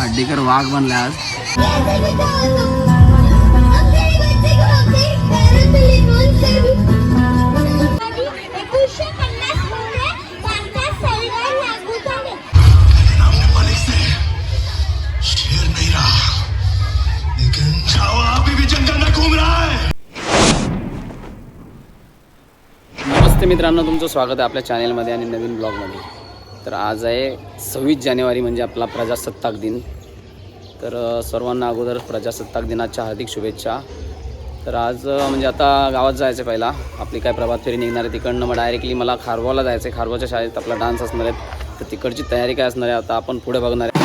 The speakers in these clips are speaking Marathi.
हड्डीकर वाघ बनला आज. नमस्ते मित्रांनो तुमचं स्वागत आहे आपल्या चॅनेलमध्ये आणि नवीन ब्लॉगमध्ये तर आज आहे सव्वीस जानेवारी म्हणजे आपला प्रजासत्ताक दिन. तर सर्वांना अगोदर प्रजासत्ताक दिनाच्या हार्दिक शुभेच्छा. तर आज म्हणजे आता गावात जायचं पहिला. आपली काय प्रभात फेरी निघणार आहे तिकडनं. मग डायरेक्टली मला खारवाला जायचं आहे. खारवाच्या शाळेत आपला डान्स असणार आहे. तर तिकडची तयारी काय असणार आहे? आता आपण पुढे बघणार आहे.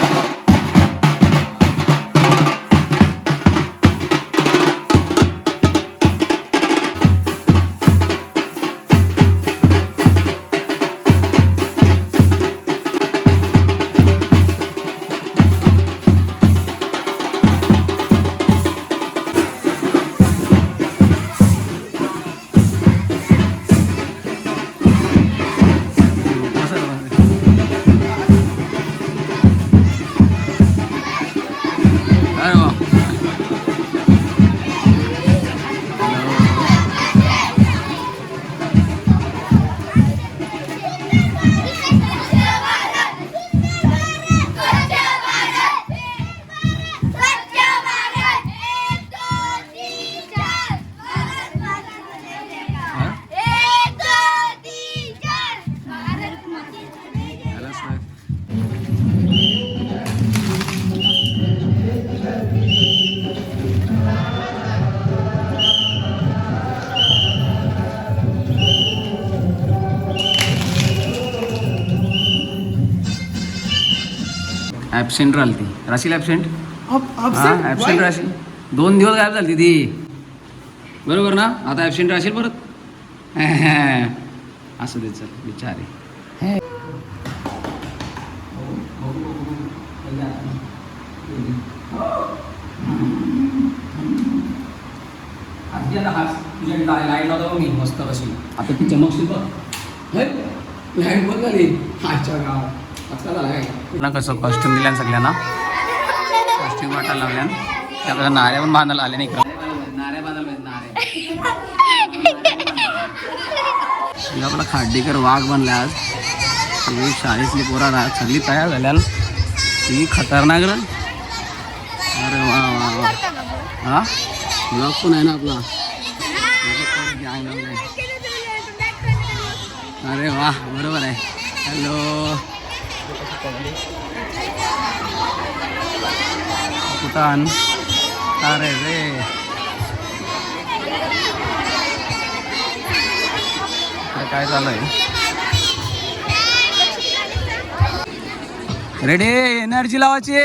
ॲबसेंट राहिली ती राशील ॲबसेंट हा ॲबसेंट राशील. दोन दिवस गायब झाली ती. बरोबर ना? आता ॲबसेंट राशील परत. असं दे चल बिचारे तुझ्याकडे लाइट लावता मी मस्त कशी आता ती चमकशील बघ. लाइट बंद झाली. आजच्या गावात. ना कसं कॉस्ट्युम दिल्यान सगळ्यांना. कॉस्ट्युम वाटायला लावल्यान त्या कसं नाऱ्या पण बांधायला आले नाही इकडं. नाऱ्या बांधायला नाऱ्या आपला खाड्डीकर वाघ बनला आज. सगळी शाळेतली पोरा राहत सगळी तयार झाल्यान ती खतरनाक रे. अरे वा वा वा. हा? ब्लॉग पण आहे ना आपला. अरे वा बरोबर आहे. हॅलो कुठान अरे रे. इकडे काय चालू आहे? रेडी एनर्जी लावायची?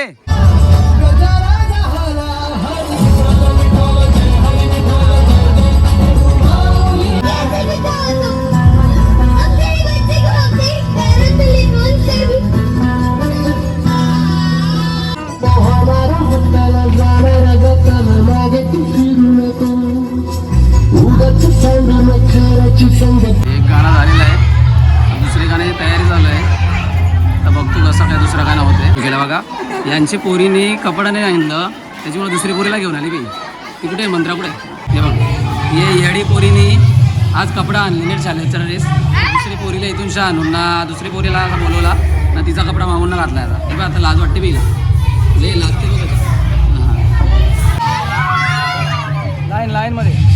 बघा यांची पोरीने कपडा नाही आणलं त्याच्यामुळे दुसरी पोरीला घेऊन आली बी ती कुठे आहे मंत्रा कुठे? हे बघ. ये येडी पोरीने आज कपडा आणली नीट झाले ड्रेस दुसरी पोरीला इथून शहा आणून ना दुसरी पोरीला असा बोलवला. ना तिचा कपडा मागून घातला आता. हे बघ आता लाज वाटते बी लय लागते बघा लाईन लाईनमध्ये.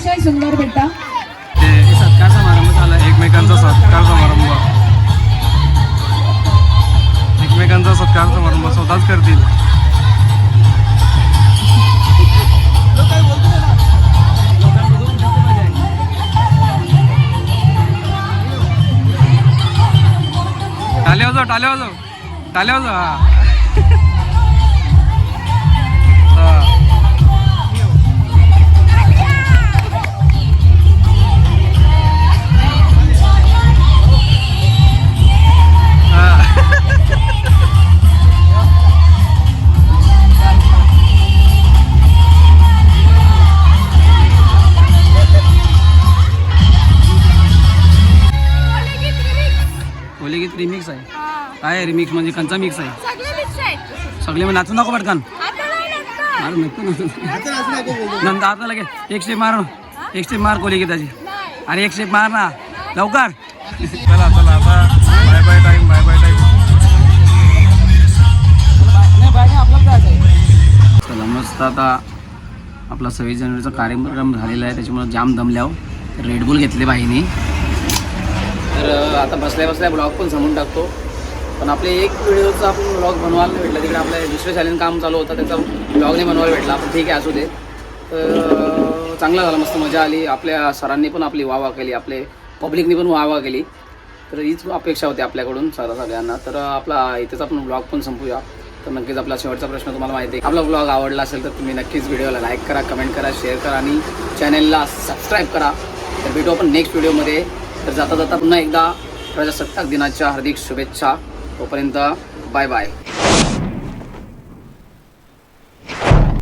सुंदर बेटा सत्कार समारंभ झाला एकमेकांचा सत्कार समारंभ. एकमेकांचा सत्कार समारंभ स्वतःच करतील. टाल्या वाजव टाल्या वाजव. टाल्या वाजव हा. काय रिमिक्स म्हणजे? कंचा मिक्स आहे? सगळे मिक्स आहेत. सगळे मग नाचू नको पटकन. नको नंतर आता लगे. एक स्टेप मार. एक स्टेप मार कोली गीताची नाही. अरे एक स्टेप मार ना. लवकर. चला चला आता bye bye time bye bye time चला मस्त आता आपला सव्वीस जानेवारीचा कार्यक्रम झालेला आहे. त्याच्यामुळे जाम दमल्यावर रेडबुल घेतले बाईने. तर आता बसल्या बसल्या ब्लॉग पण समजून टाकतो. पण आपले एक व्हिडिओचा आपण ब्लॉग बनवायला भेटला. तिकडे आपल्या दुसऱ्या शाळेनं काम चालू होतं त्याचा ब्लॉग नाही बनवायला भेटला. आपण ठीक आहे असू दे. तर चांगला झाला मस्त मजा आली. आपल्या सरांनी पण आपली वाह केली. आपले पब्लिकनी पण वाह केली. तर हीच अपेक्षा होती आपल्याकडून सर सगळ्यांना. तर आपला इथेच आपण ब्लॉग पण संपूया. तर नक्कीच आपला शेवटचा प्रश्न तुम्हाला माहिती आहे. आपला ब्लॉग आवडला असेल तर तुम्ही नक्कीच व्हिडिओला लाईक करा कमेंट करा शेअर करा आणि चॅनलला सबस्क्राईब करा. तर भेटू आपण नेक्स्ट व्हिडिओमध्ये तर जाता जाता पुन्हा एकदा प्रजासत्ताक दिनाच्या हार्दिक शुभेच्छा. तोपर्यंत बाय बाय